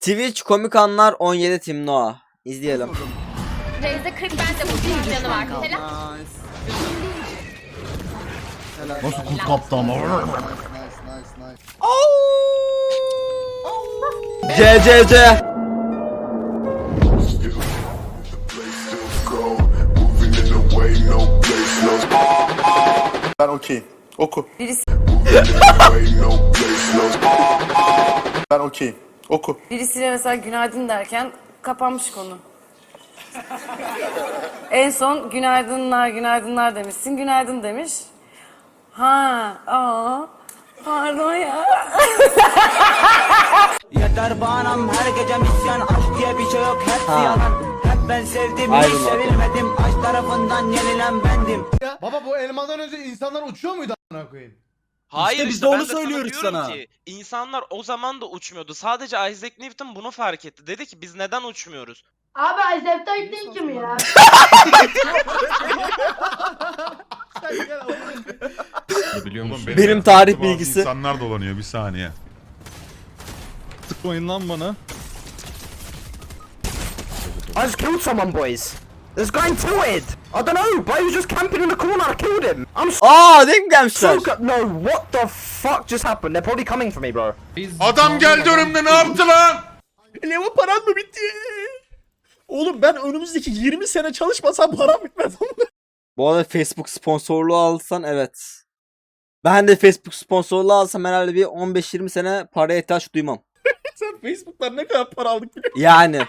Twitch komik anlar 17 Tim Noah. İzleyelim. Reis'de 40 bende bu bir canı var. Helal. Nasıl kurt kaptı ama. Nice, nice, nice. CCC. Ben okeyim. Oku. Birisi, Ben okeyim. Oku. birisiyle mesela günaydın derken kapanmış konu. en son günaydınlar günaydınlar demişsin. Günaydın demiş. Ha, aa, pardon ya. Yeter bağnam her gece misyan Aşk diye bir şey yok hepsi Ha. yalan Hep ben sevdim hiç sevilmedim Aşk tarafından yenilen bendim Baba bu elmadan önce insanlar uçuyor muydu a**ına koyayım? Hayır İşte işte, biz de onu ben de sana söylüyoruz diyorum sana. Ki, insanlar o zaman da uçmuyordu. Sadece Isaac Newton bunu fark etti. Dedi ki biz neden uçmuyoruz? Abi Isaac değil kim ya? Biliyor musun? Benim tarih bilgisi. İnsanlar dolanıyor bir saniye. Sıkmayın lan bana. Just killed someone boys There's going to it I don't know but he was just camping in the corner I killed him I'm Aa denk gelmişler. so No what the fuck just happened They're probably coming for me bro Adam geldi önümde ne yaptı lan? Leva paran mı bitti? Oğlum ben önümüzdeki 20 sene çalışmasam param bitmez. Bu arada Facebook sponsorluğu alsan evet. Ben de Facebook sponsorluğu alsam herhalde bir 15-20 sene paraya ihtiyaç duymam. Sen Facebook'tan ne kadar para aldık biliyor musun? Yani.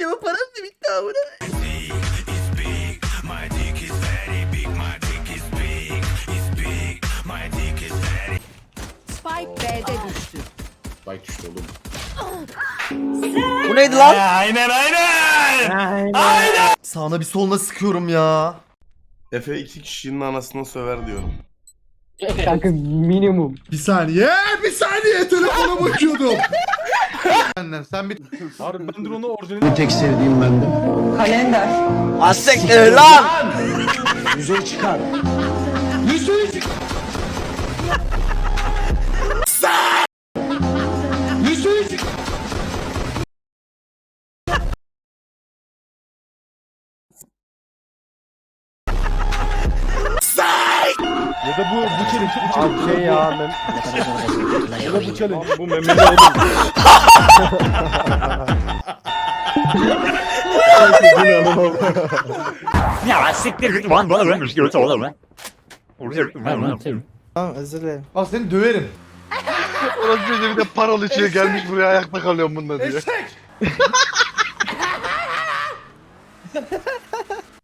Leva paran mı bitti abi? Spike B'de düştü. Bu neydi lan? Sağına bir soluna sıkıyorum ya. Efe iki kişinin anasını söver diyorum. Bir saniye, bir saniye telefona bakıyordum. Benden sen bir Harbi ben drone'u orijinal Tek sevdiğim bende Kalender Asiktir lan. Yüzeye çıkar Ya da bu bu challenge bu challenge. Şey ya Ya da bu challenge bu memeli oğlum. Ya siktir git lan bana vermiş görüntü olur lan Al seni döverim. Orası bir de paralı içine gelmiş buraya ayakta kalıyorum bununla diye.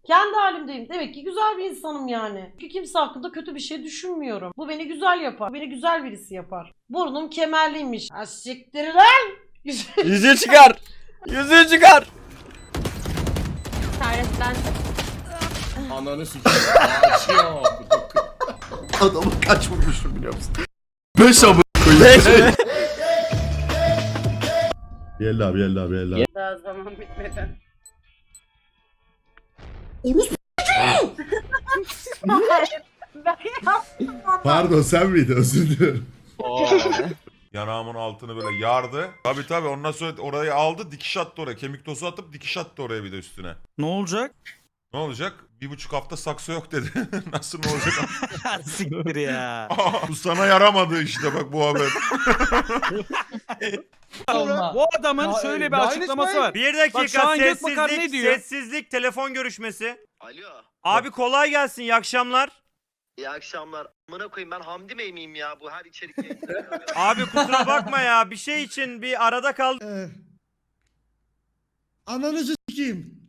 Kendi halimdeyim. Demek ki güzel bir insanım yani. Çünkü kimse hakkında kötü bir şey düşünmüyorum. Bu beni güzel yapar. Beni güzel birisi yapar. Burnum kemerliymiş. Ha siktir lan. Yüzüğü çıkar. Yüzüğü çıkar. Servetten Ananı sikeyim. Adamı kaç vurmuşum biliyor musun? Beş amı Beş. Geldi abi geldi abi abi. Daha zaman bitmedi. Pardon sen miydin özür dilerim. Yanağımın altını böyle yardı. Tabi tabi ondan sonra orayı aldı dikiş attı oraya. Kemik tozu atıp dikiş attı oraya bir de üstüne. Ne olacak? Ne olacak? Bir buçuk hafta sakso yok dedi. Nasıl ne olacak? Siktir ya. Aa, bu sana yaramadı işte bak bu haber. Bu adamın şöyle bir açıklaması var. Bir Bak şu an Gökbakar ne diyor? Sessizlik telefon görüşmesi Alo. Abi kolay gelsin iyi akşamlar İyi akşamlar. Amına koyayım ben Hamdi Bey miyim ya bu her içerik Abi kusura bakma ya bir şey için bir arada kaldım Ananızı sikeyim.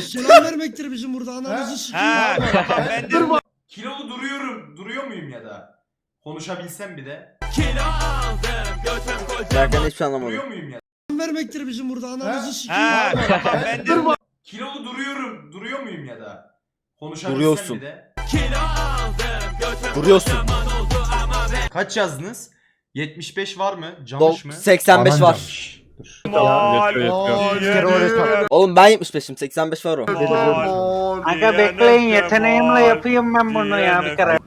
Selam vermektir bizim burada anamızı He tamam ben de Kilolu duruyorum. Duruyor muyum ya da? Konuşabilsem bir de. Derken hiçbir şey anlamadım. muyum ya? vermektir bizim burada anamızı He tamam ben de Kilolu duruyorum. Duruyor muyum ya da? Konuşabilsem Duruyorsun. bir de. Duruyorsun. Kaç yazdınız? 75 var mı? Camış mı? 85 var. Yapıyor, Oğlum ben 75'im 85 var o. Aga bekleyin yeteneğimle yapayım ben bunu ya bir kere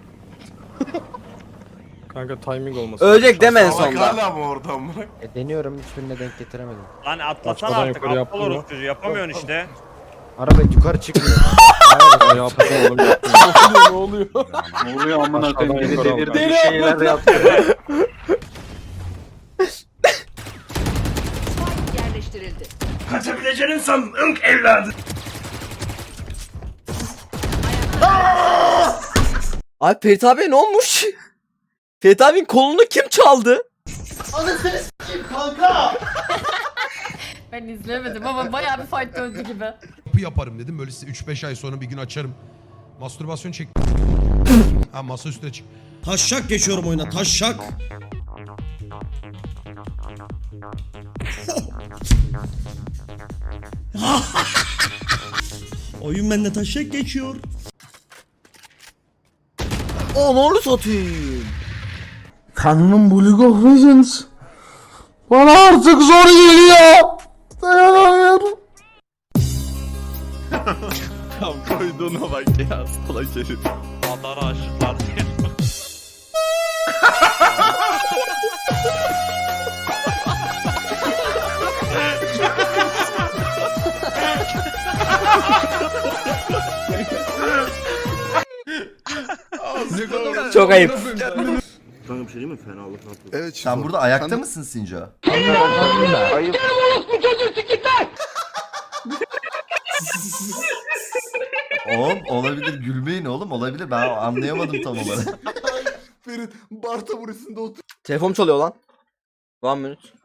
Kanka timing olması. Ölecek deme en sonunda. E, deniyorum hiçbirine denk getiremedim. Lan atlasana Başkadan artık yukarı aptal yaptın mı? orospu yapamıyorsun işte. Araba yukarı çıkmıyor. Ya yaptım oğlum ne oluyor? Ne oluyor amına koyayım, biri delirdi, bir şeyler yaptı. Abi Ferit abi ne olmuş? Ferit abinin kolunu kim çaldı? Ben izlemedim ama bayağı bir fight döndü gibi. Kapı yaparım dedim. Böyle size 3-5 ay sonra bir gün açarım. Mastürbasyon çek. ha masa üstüne çık. Taşşak geçiyorum oyuna taşşak. Oyun bende taşşak geçiyor. Onu satayım. Tanrım bu League of Legends. Bana artık zor geliyor. Dayanamıyorum. Adara aşıklar Çok ayıp. Evet Sen burada ayakta mısın Sinca? oğlum olabilir gülmeyin oğlum olabilir ben anlayamadım tam olarak. Ferit bar taburesinde otur. Telefon çalıyor lan. One minute.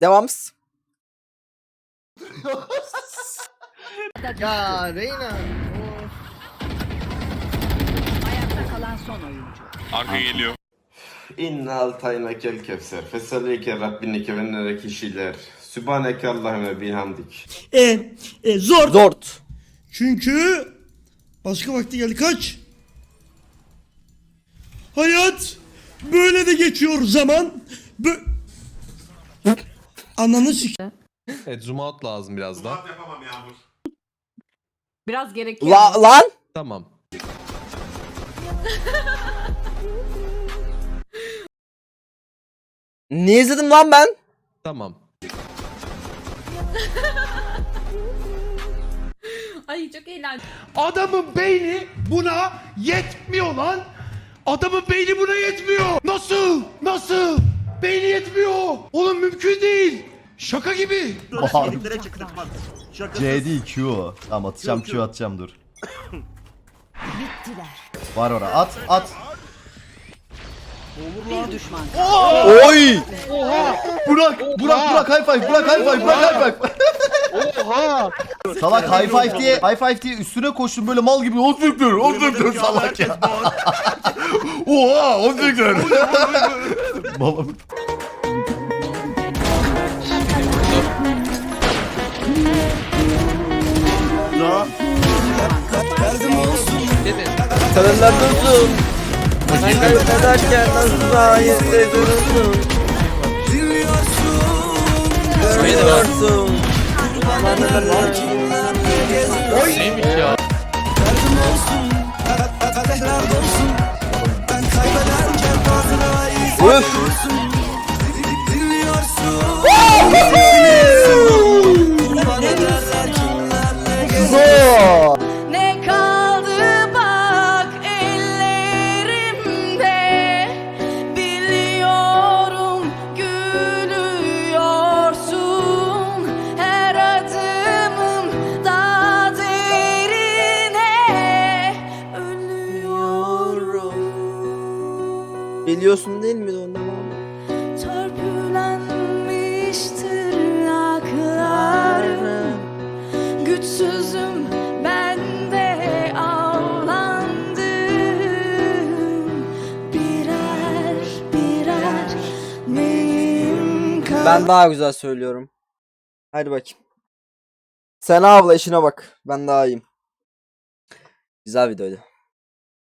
Devam. Ya Reyna. Ayakta kalan son oyuncu. Arka geliyor. İnna altayna kel kevser. Fesalike rabbinike ve nere kişiler. Sübhaneke Allahümme bihamdik. E, e zor. Zort. Çünkü başka vakti geldi kaç? Hayat böyle de geçiyor zaman. Bö Ananı sik. Evet zoom out lazım biraz da. yapamam Yağmur. Biraz gerekiyor. La lan. Tamam. Ne izledim lan ben? Tamam. Ay çok eğlenceli. Adamın beyni buna yetmiyor lan. Adamın beyni buna yetmiyor. Nasıl? Nasıl? Beyni yetmiyor. Oğlum mümkün değil. Şaka gibi. C değil Q o. Tamam atacağım Q atacağım dur. Var ora at at. Bir düşman. Oy. Burak Burak Burak high five Burak high five Burak high five. Oha! Salak high five diye high five diye üstüne koştum böyle mal gibi o siktir o siktir salak ya. Oha o siktir. Malım. Kadınlar dursun. Sen kaybederken nasıl sayesinde durursun. Görmüyorsun. Neymiş ya? Biliyorsun değil mi onu? Törpülenmiştir aklarım Güçsüzüm ben de avlandım Birer birer neyim Ben daha güzel söylüyorum. Hadi bakayım. Sen abla işine bak. Ben daha iyiyim. Güzel videoydu.